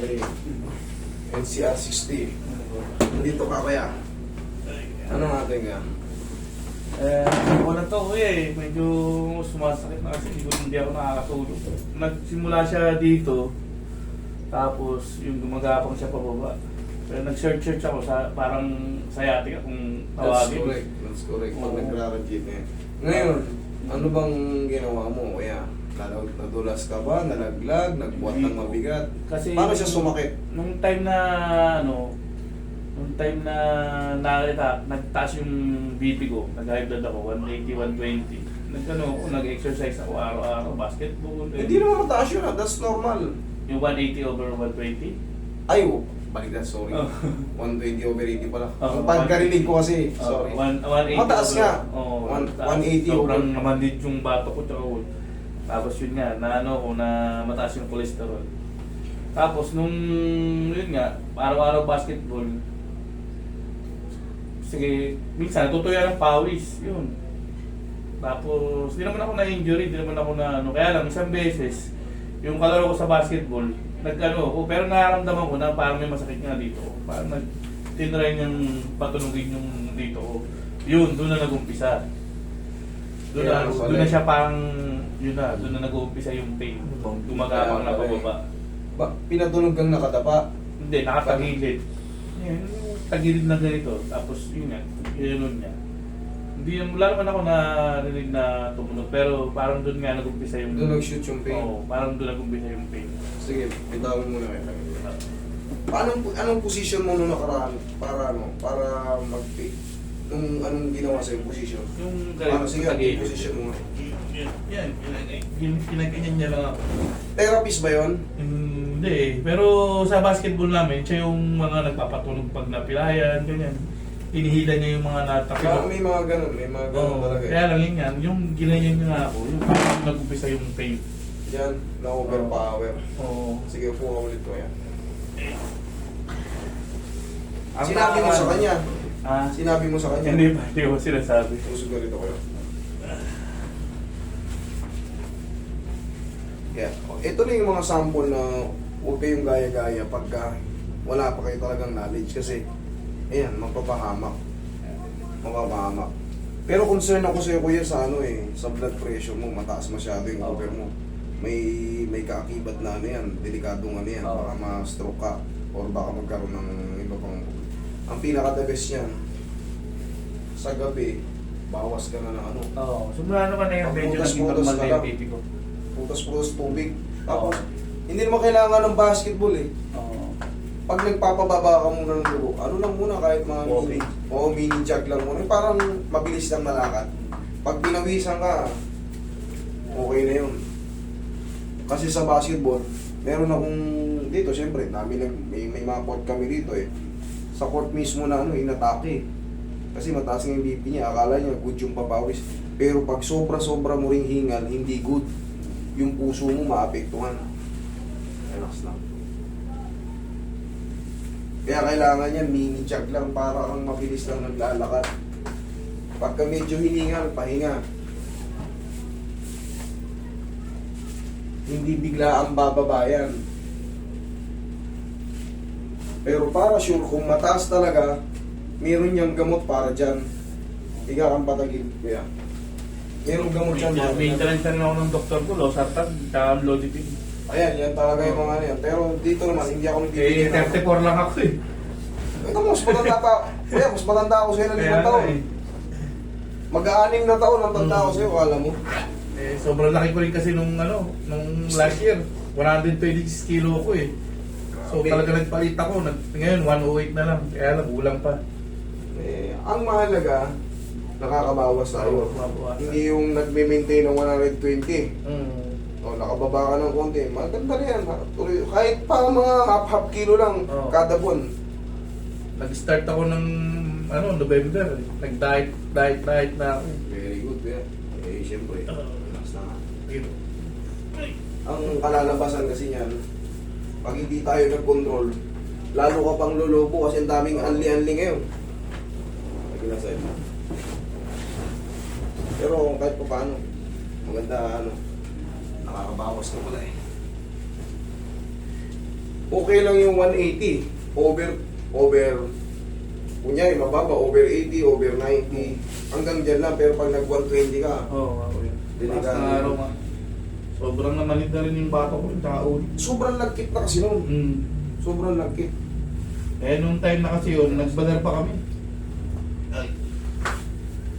Okay. NCR 60. Dito ka kaya. Ano natin nga? Eh, wala to kuya eh. Medyo sumasakit na kasi hindi, ko- hindi ako nakakatulog. Nagsimula siya dito, tapos yung gumagapang siya pababa. Pero nag-search-search ako sa parang sciatic akong That's tawagin. correct. That's correct. Pag Oo. nagra-radiate na yan. Ngayon, ano bang ginawa mo? Kaya, nalag- nadulas ka ba? Nalaglag? Nagbuhat ng mabigat? Kasi Paano siya sumakit? Nung time na ano, nung time na nakita, nagtaas yung BP ko, nag-high blood ako, 180, 120. Nagano ako, nag-exercise ako araw-araw, basketball. Hindi naman mataas yun ah. That's normal. Yung 180 over 120. Ay, baliktad, sorry. Oh. 120 over 80 pala. Oh, Ang pagkarinig ko kasi, Oh, sorry. one- 180 Mataas over- nga. Oo, One- mataas. 180 Sobrang over- namandid yung bato ko tsaka wood. Tapos yun nga, na ano ko, na mataas yung cholesterol. Tapos nung, yun nga, araw-araw basketball, sige, minsan natutuya ng pawis, yun. Tapos, di naman ako na-injury, di naman ako na ano, kaya lang isang beses, yung kalaro ko sa basketball, nag-ano ako, pero nararamdaman ko na parang may masakit nga dito. Parang nag tinry niyang patunugin yung dito ko. Yun, doon na nag-umpisa. Doon na, doon na eh. siya parang, yun na, doon na nag-uumpisa yung pain. Gumagapang na pala eh. pababa. Ba, pinatunog kang nakadapa. Hindi, nakatagilid. Yan, tagilid na ganito. Tapos yun nga, yun niya. Hindi, wala naman ako narinig na tumunog. Pero parang doon nga nag-umpisa yung... Doon nag-shoot yung pain. Oo, parang doon nag-umpisa yung pain. Sige, bitawan mo muna kayo. Paano, anong position mo nung nakaraan para ano, para mag Nung anong ginawa sa yung position? Yung Paano sige, anong tagilid. position mo? Yan, yan, yan, pinaganyan niya lang ako. Therapist ba yon? Hindi eh. Pero sa basketball namin, siya yung mga nagpapatunog pag napilayan, ganyan. Inihila niya yung mga Kaya natapilok. may mga ganun, may mga ganun Oo, talaga. eh. kaya lang yun yan, yung ginanyan niya nga ako, yung parang nag-umpisa yung pain. Yan, na-overpower. Oo. Sige, upo ka ulit ko yan. Ang Sinabi mo sa kanya? Ah, Sinabi mo sa kanya? hindi pa, hindi ko sinasabi. Usog na rito kayo. Kaya, ito na yung mga sample na huwag kayong gaya-gaya pagka wala pa kayo talagang knowledge kasi ayan, mapapahamak. Mapapahamak. Pero concern ako sa'yo kuya sa ano eh, sa blood pressure mo, mataas masyado yung Oo. over mo. May may kaakibat na ano yan, delikadong ano yan, Oo. baka ma-stroke ka or baka magkaroon ng iba pang ang pinaka the best yan sa gabi bawas ka na ng ano Oo, simula naman na yung medyo naging normal na yung lang. BP ko. putas-putas tubig tapos hindi naman kailangan ng basketball eh Oo. Pag nagpapababa ka muna ng dugo ano lang muna kahit mga Walking. mini o mini jog lang muna. Parang mabilis lang malakad pag pinawisan ka okay na yun. Kasi sa basketball meron akong dito syempre dami nag may, may mga court kami dito eh. Sa court mismo na ano inatake kasi mataas nga yung BP niya. Akala niya good yung papawis. Pero pag sobra-sobra mo ring hingal hindi good. Yung puso mo maapektuhan. Relax lang kaya kailangan yan mini jog lang para kang mabilis lang naglalakad pagka medyo hiningal pahinga hindi bigla ang bababayan. Pero para sure, kung mataas talaga, meron niyang gamot para dyan. Higa kang patagil, kuya. Meron gamot dyan. May intervention rin ako ng doktor ko, Losartan, tsaka Lodipin. Ayan, yan talaga yung mga ano yan. Pero dito naman, hindi ako Eh, nagbibigyan ng... 34 lang ako eh. Ito, mas matanda pa. Kuya, mas matanda ako sa'yo ng Kaya limang nga taon. eh. Mag-aaning na taon ang tanda Mm. ko sa'yo, kala mo. Eh, sobrang laki ko rin kasi nung ano, nung last year. 126 kilo ko eh. So talaga nagpalit ako. Nag, ngayon, 108 na lang. Kaya lang, ulang pa. Eh, ang mahalaga, nakakabawas tayo. Hindi yung nagme-maintain ng 120. Mm. O, nakababa ka ng konti. Maganda yan. Tuloy, kahit pa mga half-half kilo lang Oo. kada buwan. Nag-start ako ng ano, November. Nag-diet, diet, diet na ako. Very good, yeah. Eh, siyempre. Relax na nga. Ang kalalabasan kasi niyan, pag hindi tayo nag-control, lalo ka pang lulubo kasi ang daming anli-anli ngayon. Lagi na sa'yo. Pero kahit pa paano, maganda ano, nakakabawas ka pala eh. Okay lang yung 180. Over, over, kunyari, mababa, over 80, over 90. Hanggang dyan lang, pero pag nag-120 ka, Oo, ako yun. Delikado. Na araw nga. Sobrang namanid na rin yung bata ko, yung ulo. sobrang lagkit na kasi noon. Hmm. Sobrang lagkit. Eh, nung time na kasi yun, nagbadar pa kami. Ay.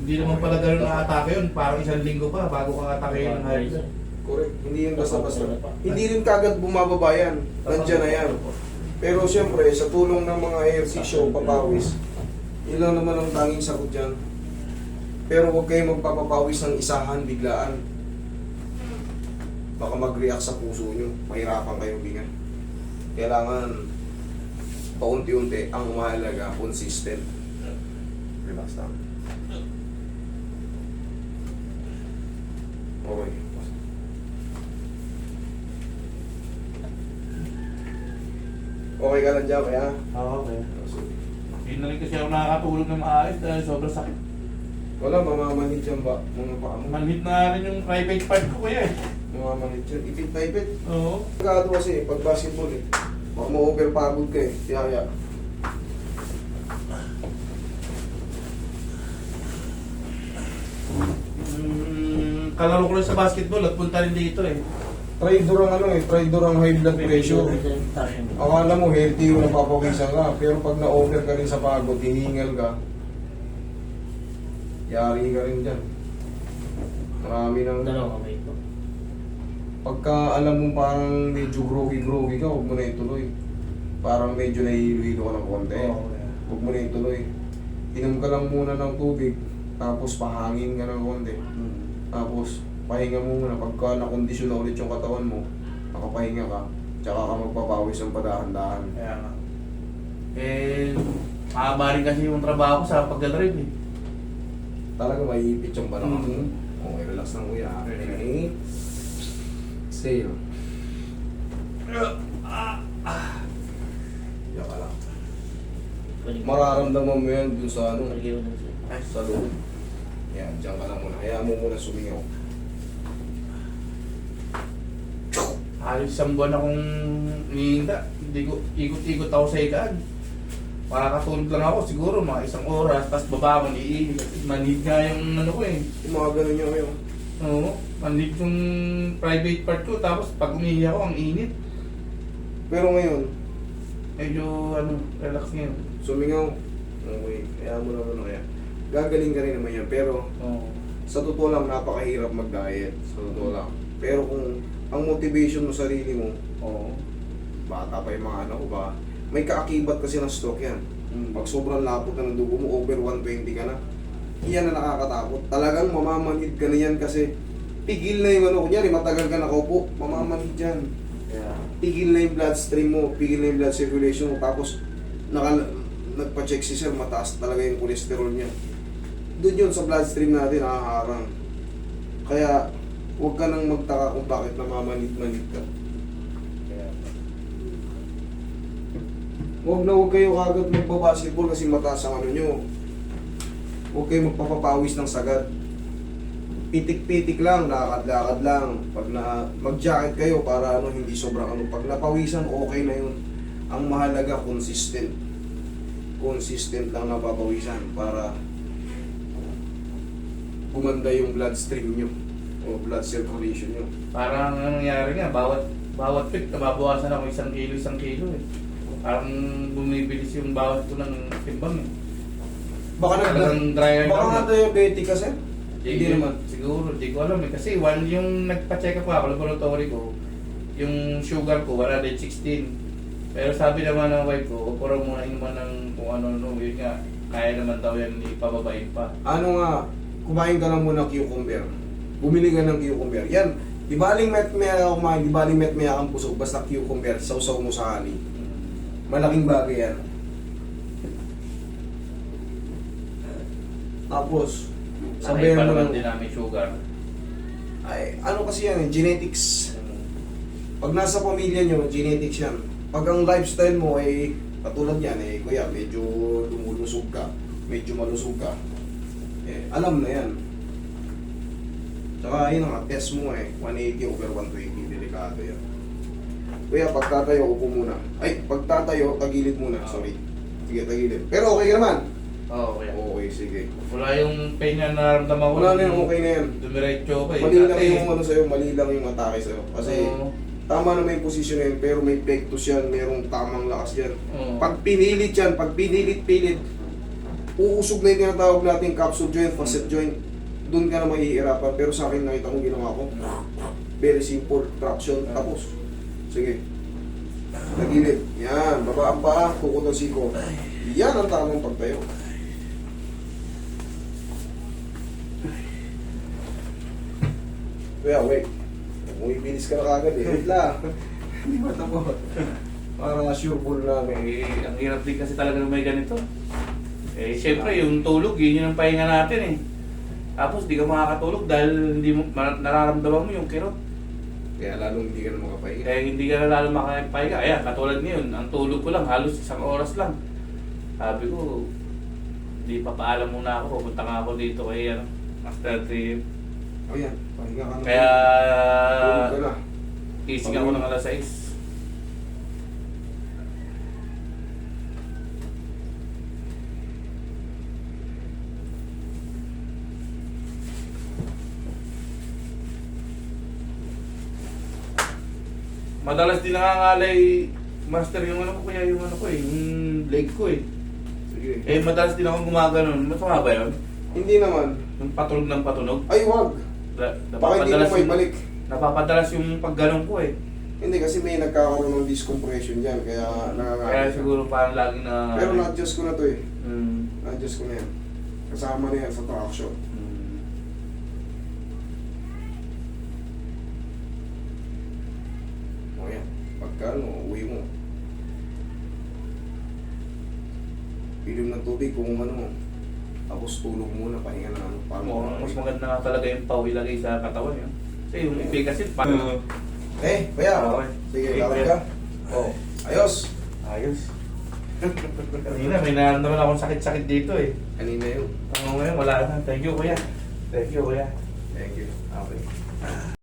Hindi naman pala ganun na atake yun. Parang isang linggo pa bago ka atake ng high. Correct. Hindi yun basta-basta. Hindi rin kagad bumababa yan. Nandiyan na yan. Pero siyempre, sa tulong ng mga ehersisyo, papawis, yun lang naman ang tanging sagot dyan. Pero huwag kayong magpapapawis ng isahan, biglaan. Baka mag-react sa puso nyo. Mahirapan kayo bingan. Kailangan paunti-unti ang mahalaga, consistent. Relax lang. Okay. Okay ka lang dyan, kaya? Oo, okay. Hindi na rin kasi ako nakakatulog ng maayos dahil sobrang sakit. Wala, mamamanid dyan ba? Mga paa mo. Manhit na rin yung private part ko kuya eh. Mamamanid dyan. Ipit na ipit. Oo. Pagkado kasi, pag basketball eh. Baka ma-overpagod ka eh. Tiyaya. Mm, kalaro ko rin sa basketball at punta rin dito eh. Traitor ang ano eh, traitor ang high blood pressure. Akala mo healthy yung napapawisan ka, pero pag na-over ka rin sa pagod, hihingal ka, yari ka rin dyan. Marami nang... Dalawang kamay ko. Pagka alam mo parang medyo groggy-groggy ka, huwag mo na ituloy. Parang medyo nahihilo ka ng konti. Oo, yeah. Huwag mo na ituloy. Inom ka lang muna ng tubig, tapos pahangin ka ng konti. Mm. Tapos, pahinga mo muna. Pagka nakondisyon na ulit yung katawan mo, nakapahinga ka, tsaka ka magpapawis ng padahan-dahan. Kaya nga. Eh, mahaba rin kasi yung trabaho ko sa pagdadrive eh. Talaga maiipit yung balakang mo. Mhm. Okay, relax lang kuya. Okay. Okay. Exhale. Yan ka lang. Mararamdaman mo yan dun sa ano, Ay, sa loob. Yan, dyan ka lang muna. Hayaan mo muna sumingaw. Halos isang buwan akong iniinda. Hindi ko, ikot-ikot ako sa ikaan. Makakatulog lang ako siguro mga isang oras, tapos babangon, iinit. Manhid nga yung ano ko eh. Yung mga ganun nyo ngayon. Oo, manhid yung private part ko, tapos pag umihi ako, ang init. Pero ngayon, Medyo ano, relax ngayon. sumingaw. Okay, kaya mo naman kaya. Gagaling ka rin naman yan. Pero, Oo. sa totoo lang, napakahirap mag-diet. Sa totoo lang. Pero kung ang motivation mo sarili mo, Oo. bata pa yung mga ano ko ba, may kaakibat kasi ng stroke yan. Mm. Pag sobrang lapot na ng dugo mo, over 120 ka na, iyan na nakakatakot. Talagang mamamanid ka na yan kasi pigil na yung ano, kunyari matagal ka nakaupo, mamamanid yan. Kaya, Pigil na yung bloodstream mo, pigil na yung blood circulation mo, tapos naka, nagpa-check si sir, mataas talaga yung cholesterol niya. Doon yun sa bloodstream natin, nakaharang. Kaya, huwag ka nang magtaka kung bakit namamanid-manid ka. Huwag na huwag kayo kagad magbabasketball kasi mataas ang ano nyo. Huwag kayo magpapapawis ng sagad. Pitik-pitik lang, lakad-lakad lang. Pag na mag-jacket kayo para ano hindi sobrang ano. Pag napawisan, okay na yun. Ang mahalaga, consistent. Consistent lang napapawisan para gumanda yung bloodstream nyo o blood circulation nyo. parang ang nangyari nga, bawat bawat week, nababawasan ako isang kilo, isang kilo eh. Parang bumibilis yung bawat ko ng timbang eh. Baka nag Talagang dry Baka nga diabetic ka sir? Hindi naman. Siguro, hindi ko alam eh. Kasi one yung nagpa-check up ako, laboratory ko, yung sugar ko, 116. Pero sabi naman ng wife ko, puro muna inuman ng kung ano-ano, yun nga, kaya naman daw yan ipababain pa. ano nga, kumain ka lang muna cucumber. Bumili ka ng cucumber. Yan, di baling met maya ka kumain, di baling met maya kang pusog, basta cucumber, sausaw mo sa honey. Malaking bagay yan. Tapos, sabihin mo naman ng, din namin sugar. ay, ano kasi yan eh, genetics. Pag nasa pamilya nyo, genetics yan. Pag ang lifestyle mo ay, katulad yan eh, kuya, medyo lumulusog ka, medyo malusog ka, eh, alam na yan. Tsaka yun nga, test mo eh, 180 over 120, delikado yan. Kuya, pagtatayo, upo muna. Ay, pagtatayo, tagilid muna. Sorry. Sige, tagilid. Pero okay ka naman. Oo, kuya. Okay, sige. Wala yung pain na nararamdaman ko. Wala na yun, okay na yan. Dumiretso ko eh. Mali lang Dati, yung ano sa'yo, mali lang yung atake sa'yo. Kasi, oo, tama naman yung posisyon na yun, pero may pectus yan, merong tamang lakas yan. oo. Pag pinilit yan, pag pinilit-pilit, uusog na yung tinatawag natin capsule joint, facet joint, doon ka na mahihirapan. Pero sa akin, nakita ko ginawa ko. Very simple, traction, tapos. Sige. Tagilid. Yan, baba ang paa, tukod ang siko. Yan ang tamang pagtayo. Kuya, wait. Umibilis ka na kagad eh. Wait lang. Hindi ba tapos? Parang assure ball namin. Eh, ang hirap din kasi talaga ng may ganito. Eh, syempre, yung tulog, yun yung pahinga natin eh. Tapos, di ka makakatulog dahil hindi mo, nararamdaman mo yung kirot. Kaya lalong hindi ka na makapahinga. Kaya hindi ka na lalo makakapahinga. Ayan, katulad ngayon, ang tulog ko lang, halos isang oras lang. Sabi ko, di pa paalam muna ako, pupunta nga ako dito kay ano, Master Trip. O yan, pahinga ka na. Kaya, Tulog ka na. ising ako ng alas 6. Madalas din nangangalay master yung ano ko kaya yung ano ko eh, yung leg ko eh. Sige. Eh madalas din ako gumaganon. Masama ba yun? Hindi naman. Yung patunog ng patunog. Ay, wag. Na- Baka hindi mo may yung- balik. Napapadalas yung pagganon ko eh. Hindi kasi may nagkakaroon ng discompression dyan. Kaya. Kaya ka. siguro parang laging na... Pero na-adjust ko na to eh. Hmm. Na-adjust ko na yan. Kasama na yan sa traction. Inom ng tubig kung ano mo. Tapos tulog muna, pahinga na ano. Mo, mo mas maganda nga talaga yung pau ilagay sa katawan yun. Kasi yung efficacy, pa... Eh, kaya. Okay. Sige, Okay, lakad kuya. ka. Oh, ayos. Ayos. Kanina, may nararamdaman akong sakit-sakit dito eh. Kanina yun. Ang ngayon, wala na. Thank you, kuya. Thank you, kuya. Thank you. Okay.